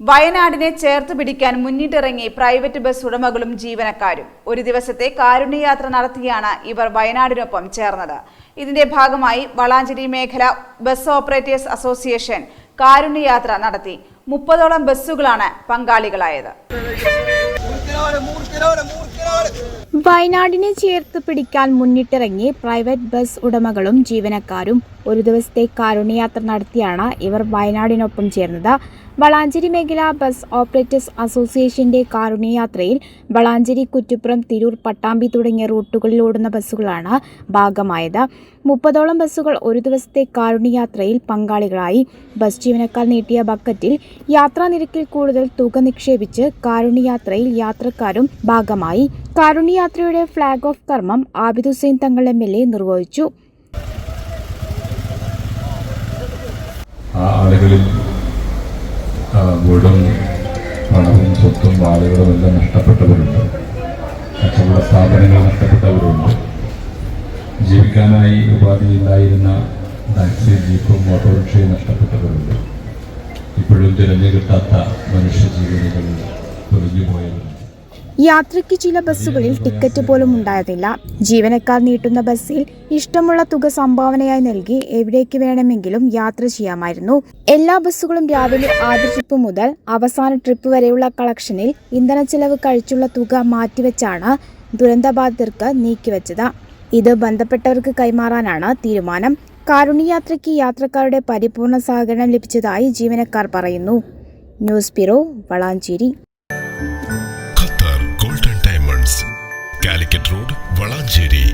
വയനാടിനെ ചേർത്ത് പിടിക്കാൻ മുന്നിട്ടിറങ്ങി പ്രൈവറ്റ് ബസ് ഉടമകളും ജീവനക്കാരും. ഒരു ദിവസത്തെ കാരുണ്യയാത്ര നടത്തിയാണ് ഇവർ വയനാടിനൊപ്പം ചേർന്നത്. ഇതിന്റെ ഭാഗമായി വളാഞ്ചേരി മേഖല ബസ് ഓപ്പറേറ്റേഴ്സ് അസോസിയേഷൻ കാരുണ്യയാത്ര നടത്തി. മുപ്പതോളം ബസ്സുകളാണ് പങ്കാളികളായത്. വയനാടിനെ ചേർത്ത് പിടിക്കാൻ മുന്നിട്ടിറങ്ങി പ്രൈവറ്റ് ബസ് ഉടമകളും ജീവനക്കാരും ഒരു ദിവസത്തെ കാരുണ്യയാത്ര നടത്തിയാണ് ഇവർ വയനാടിനൊപ്പം ചേർന്നത്. വളാഞ്ചേരി മേഖല ബസ് ഓപ്പറേറ്റേഴ്സ് അസോസിയേഷന്റെ കാരുണ്യയാത്രയിൽ വളാഞ്ചേരി കുറ്റിപ്പുറം തിരൂർ പട്ടാമ്പി തുടങ്ങിയ റൂട്ടുകളിൽ ഓടുന്ന ബസ്സുകളാണ് ഭാഗമായത്. മുപ്പതോളം ബസ്സുകൾ ഒരു ദിവസത്തെ കാരുണ്യയാത്രയിൽ പങ്കാളികളായി. ബസ് ജീവനക്കാർ നീട്ടിയ ബക്കറ്റിൽ യാത്രാ നിരക്കിൽ കൂടുതൽ തുക നിക്ഷേപിച്ച് കാരുണ്യയാത്രയിൽ യാത്രക്കാരും ഭാഗമായി. കാരുണ്യയാത്രയുടെ ഫ്ളാഗ് ഓഫ് കർമ്മം Abid Hussain Thangal M L A നിർവഹിച്ചു. ആ ആളുകളിൽ വീടും പണവും സ്വത്തും ആളുകളും എല്ലാം നഷ്ടപ്പെട്ടവരുണ്ട്. കച്ചവട സ്ഥാപനങ്ങൾ നഷ്ടപ്പെട്ടവരുണ്ട്. ജീവിക്കാനായി ഉപാധിയില്ലായിരുന്ന ടാക്സി ജീപ്പും ഓട്ടോറിക്ഷയും നഷ്ടപ്പെട്ടവരുണ്ട്. ഇപ്പോഴും തിരഞ്ഞു കിട്ടാത്ത മനുഷ്യജീവനുകൾ പൊലിഞ്ഞുപോയവരുണ്ട് യാത്രയ്ക്ക് ചില ബസ്സുകളിൽ ടിക്കറ്റ് പോലും ഉണ്ടായതില്ല ജീവനക്കാർ നീട്ടുന്ന ബസ്സിൽ ഇഷ്ടമുള്ള തുക സംഭാവനയായി നൽകി എവിടേക്ക് വേണമെങ്കിലും യാത്ര ചെയ്യാമായിരുന്നു. എല്ലാ ബസ്സുകളും രാവിലെ ആദ്യ ട്രിപ്പ് മുതൽ അവസാന ട്രിപ്പ് വരെയുള്ള കളക്ഷനിൽ ഇന്ധന ചെലവ് കഴിച്ചുള്ള തുക മാറ്റിവെച്ചാണ് ദുരന്തബാധിതർക്ക് നീക്കിവെച്ചത്. ഇത് ബന്ധപ്പെട്ടവർക്ക് കൈമാറാനാണ് തീരുമാനം. കാരുണ്യയാത്രയ്ക്ക് യാത്രക്കാരുടെ പരിപൂർണ സഹകരണം ലഭിച്ചതായി ജീവനക്കാർ പറയുന്നു. News bureau Valanchery. Calicut road Valanchery.